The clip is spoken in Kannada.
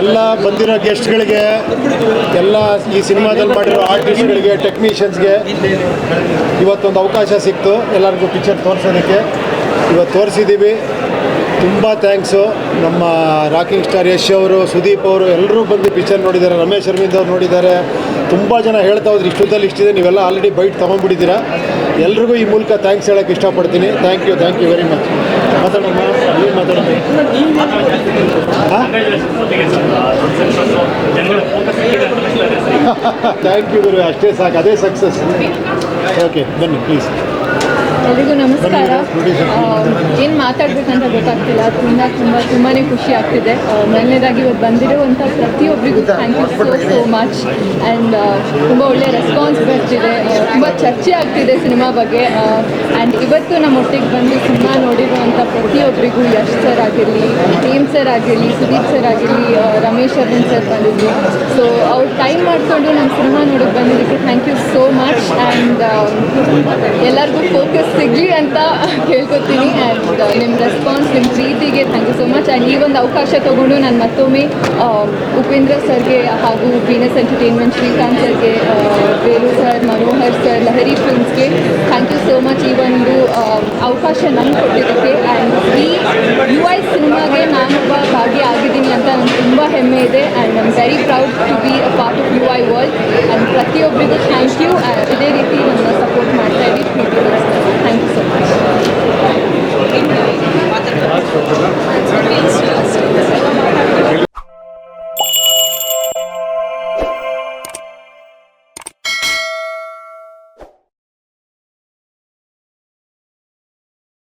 ಎಲ್ಲ ಬಂದಿರೋ ಗೆಸ್ಟ್ಗಳಿಗೆ, ಎಲ್ಲ ಈ ಸಿನಿಮಾದಲ್ಲಿ ಮಾಡಿರೋ ಆರ್ಟಿಸ್ಟ್ಗಳಿಗೆ, ಟೆಕ್ನಿಷಿಯನ್ಸ್ಗೆ ಇವತ್ತೊಂದು ಅವಕಾಶ ಸಿಕ್ತು. ಎಲ್ಲರಿಗೂ ಪಿಕ್ಚರ್ ತೋರಿಸೋದಕ್ಕೆ. ಇವತ್ತು ತೋರಿಸಿದ್ದೀವಿ. ತುಂಬ ಥ್ಯಾಂಕ್ಸು ನಮ್ಮ ರಾಕಿಂಗ್ ಸ್ಟಾರ್ ಯಶ್ ಅವರು, ಸುದೀಪ್ ಅವರು ಎಲ್ಲರೂ ಬಂದು ಪಿಕ್ಚರ್ ನೋಡಿದ್ದಾರೆ. ರಮೇಶ್ ಅರವಿಂದ್ ಅವ್ರು ನೋಡಿದ್ದಾರೆ. ತುಂಬ ಜನ ಹೇಳ್ತಾ ಹೋದ್ರೆ ಇಷ್ಟುದಲ್ಲಿ ಇಷ್ಟಿದೆ, ನೀವೆಲ್ಲ ಆಲ್ರೆಡಿ ಬೈಟ್ ತೊಗೊಂಡ್ಬಿಟ್ಟಿದ್ದೀರಾ. ಎಲ್ರಿಗೂ ಈ ಮೂಲಕ ಥ್ಯಾಂಕ್ಸ್ ಹೇಳೋಕ್ಕೆ ಇಷ್ಟಪಡ್ತೀನಿ. Thank you thank you very much ಮಾತಾಡೋಣ ನೀವು ಮಾತಾಡೋಣ ಹಾಂ ಥ್ಯಾಂಕ್ ಯು ಗುರು ಅಷ್ಟೇ ಸಾಕು. ಅದೇ ಸಕ್ಸಸ್ ಓಕೆ ಬನ್ನಿ ಪ್ಲೀಸ್ ಎಲ್ರಿಗೂ ನಮಸ್ಕಾರ. ಏನು ಮಾತಾಡ್ಬೇಕಂತ ಗೊತ್ತಾಗ್ತಿಲ್ಲ. ತುಂಬ ತುಂಬ ತುಂಬಾ ಖುಷಿ ಆಗ್ತಿದೆ. ಮೊದಲನೇದಾಗಿ ಇವತ್ತು ಬಂದಿರುವಂಥ ಪ್ರತಿಯೊಬ್ಬರಿಗೂ thank you so so much and ತುಂಬ ಒಳ್ಳೆಯ ರೆಸ್ಪಾನ್ಸ್ ಬರ್ತಿದೆ. ತುಂಬ ಚರ್ಚೆ ಆಗ್ತಿದೆ ಸಿನಿಮಾ ಬಗ್ಗೆ. ಆ್ಯಂಡ್ ಇವತ್ತು ನಮ್ಮ ಒಟ್ಟಿಗೆ ಬಂದು ಸಿನಿಮಾ ನೋಡಿರುವಂಥ ಪ್ರತಿಯೊಬ್ಬರಿಗೂ ಯಶ್ ಸರ್ ಆಗಿರಲಿ ಪ್ರೇಮ್ ಸರ್ ಆಗಿರಲಿ ಸುದೀಪ್ ಸರ್ ಆಗಿರಲಿ ರಮೇಶ್ ಅರವಿಂದ್ ಸರ್ ಬಂದಿದ್ರು. ಸೊ ಅವ್ರು ಟೈಮ್ ಮಾಡಿಕೊಂಡು ನಮ್ಮ ಸಿನಿಮಾ ನೋಡೋಕ್ಕೆ ಬಂದಿದ್ದಕ್ಕೆ thank you so much and ಎಲ್ಲರಿಗೂ ಫೋಕಸ್ ಅಂತ ಕೇಳ್ಕೊತೀನಿ ಆ್ಯಂಡ್ ನಿಮ್ಮ ರೆಸ್ಪಾನ್ಸ್ ನಿಮ್ಮ ಪ್ರೀತಿಗೆ thank you so much and ಈ ಒಂದು ಅವಕಾಶ ತೊಗೊಂಡು ನಾನು ಮತ್ತೊಮ್ಮೆ ಉಪೇಂದ್ರ ಸರ್ಗೆ ಹಾಗೂ ವೀನಸ್ ಎಂಟರ್ಟೈನ್ಮೆಂಟ್ ಶ್ರೀಕಾಂತ್ ಸರ್ಗೆ ಆ, ವೇಲು ಸರ್ ಮನೋಹರ್ ಸರ್ ಲಹರಿ ಫಿಲ್ಮ್ಸ್ಗೆ ಥ್ಯಾಂಕ್ ಯು ಸೋ ಮಚ್ ಈ ಒಂದು ಅವಕಾಶ ನಂಗೆ ಕೊಟ್ಟಿದ್ದಕ್ಕೆ. ಆ್ಯಂಡ್ ಈ ಯು ಐ ಸಿನಿಮಾಗೆ ನಾನೊಬ್ಬ ಭಾಗಿಯಾಗಿದ್ದೀನಿ ಅಂತ ನನಗೆ ತುಂಬ ಹೆಮ್ಮೆ ಇದೆ. And I'm very proud to be a part of U I world and ಪ್ರತಿಯೊಬ್ಬರಿಗೂ ಥ್ಯಾಂಕ್ ಯು ಇದೇ ರೀತಿ